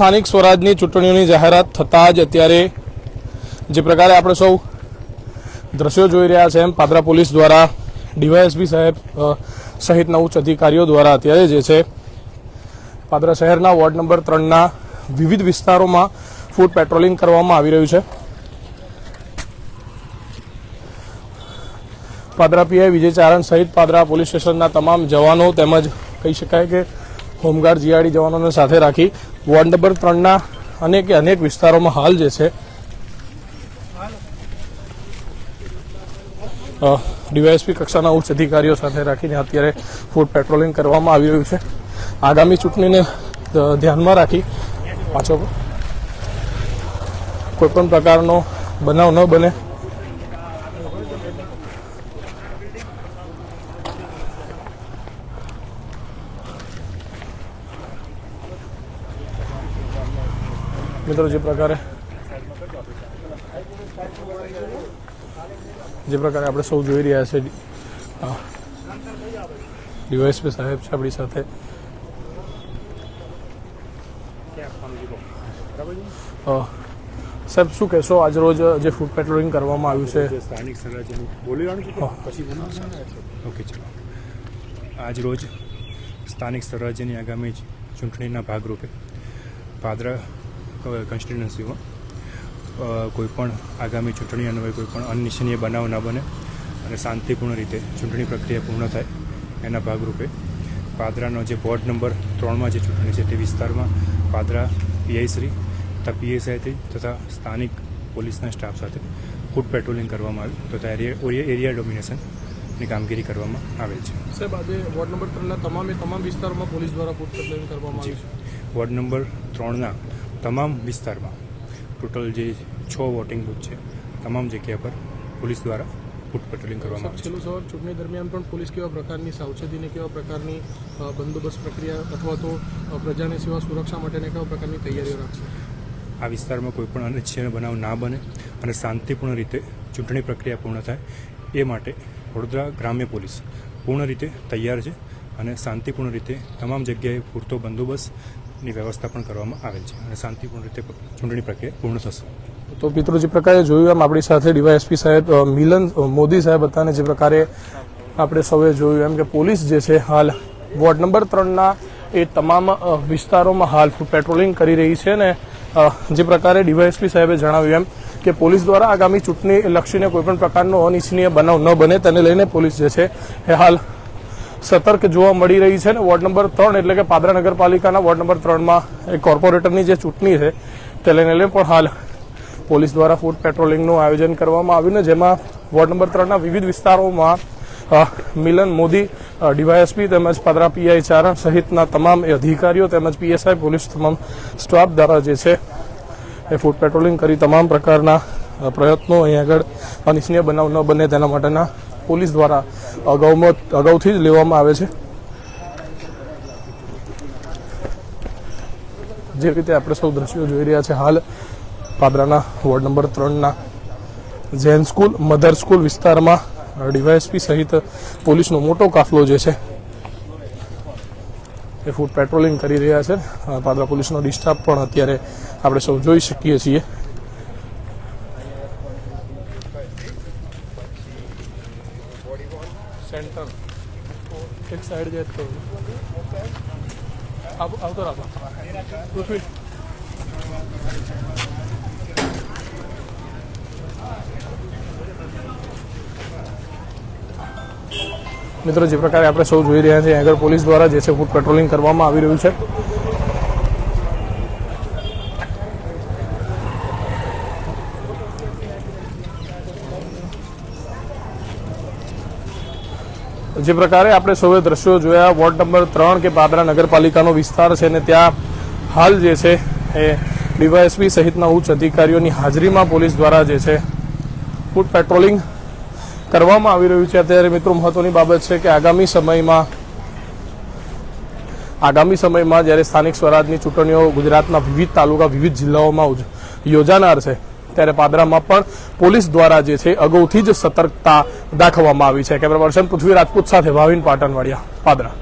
સ્થાનિક સ્વરાજની ચૂંટણીઓની જાહેરાત થતાં જ અત્યારે જે પ્રકારે આપણે સૌ દ્રશ્યો જોઈ રહ્યા છે એમ પાદરા પોલીસ દ્વારા, ડીવાયએસપી સાહેબ સહિતના ઉચ્ચ અધિકારીઓ દ્વારા અત્યારે જે છે પાદરા શહેરના વોર્ડ નંબર ત્રણના વિવિધ વિસ્તારોમાં ફૂડ પેટ્રોલિંગ કરવામાં આવી રહ્યું છે. પાદરા પીઆઈ વિજય ચારણ સહિત પાદરા પોલીસ સ્ટેશનના તમામ જવાનો તેમજ કહી શકાય કે હોમગાર્ડ જીઆરડી જવાનોને સાથે રાખી વોર્ડ નંબર ત્રણના અનેક અનેક વિસ્તારોમાં હાલ જે છે ડીવાયએસપી કક્ષાના ઉચ્ચ અધિકારીઓ સાથે રાખીને અત્યારે ફૂડ પેટ્રોલિંગ કરવામાં આવી રહ્યું છે. આગામી ચૂંટણીને ધ્યાનમાં રાખી પાછો કોઈપણ પ્રકારનો બનાવ ન બને. મિત્રો જે પ્રકારે જે પ્રકારે આપણે સૌ જોઈ રહ્યા છે ડીવાયએસપી સાહેબ છે આપણી સાથે. સાહેબ શું કહેશો? આજ રોજ જે ફૂડ પેટ્રોલિંગ કરવામાં આવ્યું છે. સ્થાનિક ઓકે ચલો. આજ રોજ સ્થાનિક સ્વરાજ્યની આગામી ચૂંટણીના ભાગરૂપે પાદરા કોન્સ્ટિટ્યુન્સીમાં કોઈપણ આગામી ચૂંટણી અન્વયે કોઈ પણ અનિચ્છનીય બનાવ ના બને અને શાંતિપૂર્ણ રીતે ચૂંટણી પ્રક્રિયા પૂર્ણ થાય એના ભાગરૂપે પાદરાનો જે વોર્ડ નંબર ત્રણમાં જે ચૂંટણી છે તે વિસ્તારમાં પાદરા પીઆઈશ્રી તથા પીએસઆઈથી તથા સ્થાનિક પોલીસના સ્ટાફ સાથે ફૂડ પેટ્રોલિંગ કરવામાં આવ્યું તથા એરિયા એરિયા ડોમિનેશનની કામગીરી કરવામાં આવેલ છે. સાહેબ આજે વોર્ડ નંબર ત્રણના તમામે તમામ વિસ્તારોમાં પોલીસ દ્વારા ફૂડ પેટ્રોલિંગ કરવામાં આવ્યું છે. વોર્ડ નંબર ત્રણના તમામ વિસ્તારમાં ટોટલ જે છ વોટિંગ બુથ છે તમામ જગ્યા પર પોલીસ દ્વારા ફૂટ પેટ્રોલિંગ કરવામાં આવે છેલ્લું સવાર ચૂંટણી દરમિયાન પણ પોલીસ કેવા પ્રકારની સાવચેતીને કેવા પ્રકારની બંદોબસ્ત પ્રક્રિયા અથવા તો પ્રજાને પ્રજાની સેવા સુરક્ષા માટેને કેવા પ્રકારની તૈયારીઓ રાખશે? આ વિસ્તારમાં કોઈ પણ અનિચ્છનીય બનાવ ના બને અને શાંતિપૂર્ણ રીતે ચૂંટણી પ્રક્રિયા પૂર્ણ થાય એ માટે વડોદરા ગ્રામ્ય પોલીસ પૂર્ણ રીતે તૈયાર છે. અને શાંતિપૂર્ણ રીતે તમામ જગ્યાએ પૂરતો બંદોબસ્તની વ્યવસ્થા પણ કરવામાં આવેલ છે અને શાંતિપૂર્ણ રીતે ચૂંટણી પ્રક્રિયા પૂર્ણ થશે. તો મિત્રો જે પ્રકારે જોયું એમ આપણી સાથે ડીવાયએસપી સાહેબ મિલન મોદી સાહેબ હતા જે પ્રકારે આપણે સૌએ જોયું એમ કે પોલીસ જે છે હાલ વોર્ડ નંબર ત્રણના એ તમામ વિસ્તારોમાં હાલ પેટ્રોલિંગ કરી રહી છે ને જે પ્રકારે ડીવાયએસપી સાહેબે જણાવ્યું એમ કે પોલીસ દ્વારા આગામી ચૂંટણી લક્ષીને કોઈપણ પ્રકારનો અનિચ્છનીય બનાવ ન બને તેને લઈને પોલીસ જે છે એ હાલ સતર્ક જોવા મળી રહી છે ને વોર્ડ નંબર ત્રણ એટલે કે પાદરા નગરપાલિકાના વોર્ડ નંબર ત્રણમાં એક કોર્પોરેટરની જે ચૂંટણી છે તે લઈને લઈને પણ હાલ પોલીસ દ્વારા ફૂડ પેટ્રોલિંગનું આયોજન કરવામાં આવ્યું ને જેમાં વોર્ડ નંબર ત્રણના વિવિધ વિસ્તારોમાં મિલન મોદી ડીવાયએસપી તેમજ પાદરા પીઆઈ ચારણ સહિતના તમામ અધિકારીઓ તેમજ પીએસઆઈ પોલીસ તમામ સ્ટાફ દ્વારા જે છે, એ ફૂડ પેટ્રોલિંગ કરી તમામ પ્રકારના પ્રયત્નો અહીં આગળ અનિચ્છનીય બનાવ ન બને તેના માટેના પોલીસ દ્વારા અગાઉમાં અગાઉથી જ લેવામાં આવે છે. જે રીતે આપણે સૌ દ્રશ્યો જોઈ રહ્યા છે, હાલ પાદરાના વોર્ડ નંબર ત્રણના જૈન સ્કૂલ, મધર સ્કૂલ વિસ્તારમાં ડીવાયએસપી સહિત પોલીસનો મોટો કાફલો જે છે, એ ફૂડ પેટ્રોલિંગ કરી રહ્યા છે. પાદરા પોલીસનો ડિસ્ટાફ પણ અત્યારે આપણે સૌ જોઈ શકીએ છીએ. સેન્ટર. साइड जाए तो अब अब तो પૃથ્વી મિત્રો, જે પ્રકારે આપણે સૌ જોઈ રહ્યા છીએ, આગળ પોલીસ દ્વારા જે છે ફૂડ પેટ્રોલિંગ કરવામાં આવી રહ્યું છે. જે પ્રકારે આપણે સૌએ દ્રશ્યો જોયા, વોર્ડ નંબર ત્રણ કે પાદરા નગરપાલિકાનો વિસ્તાર છે ને ત્યાં હાલ જે છે એ ડીવાયએસપી સહિતના ઉચ્ચ અધિકારીઓની હાજરીમાં પોલીસ દ્વારા જે છે ફૂડ પેટ્રોલિંગ કરવામાં આવી રહ્યું છે. અત્યારે મિત્રો મહત્વની બાબત છે કે આગામી સમયમાં આગામી સમયમાં જ્યારે સ્થાનિક સ્વરાજની ચૂંટણીઓ ગુજરાતના વિવિધ તાલુકા, વિવિધ જિલ્લાઓમાં યોજાનાર છે ત્યારે પાદરામાં પણ પોલીસ દ્વારા જે છે અગાઉથી જ સતર્કતા દાખવવામાં આવી છે. કેમેરા પર્સન પૃથ્વી રાજપૂત સાથે ભાવિન પાટણવાડિયા, પાદરા.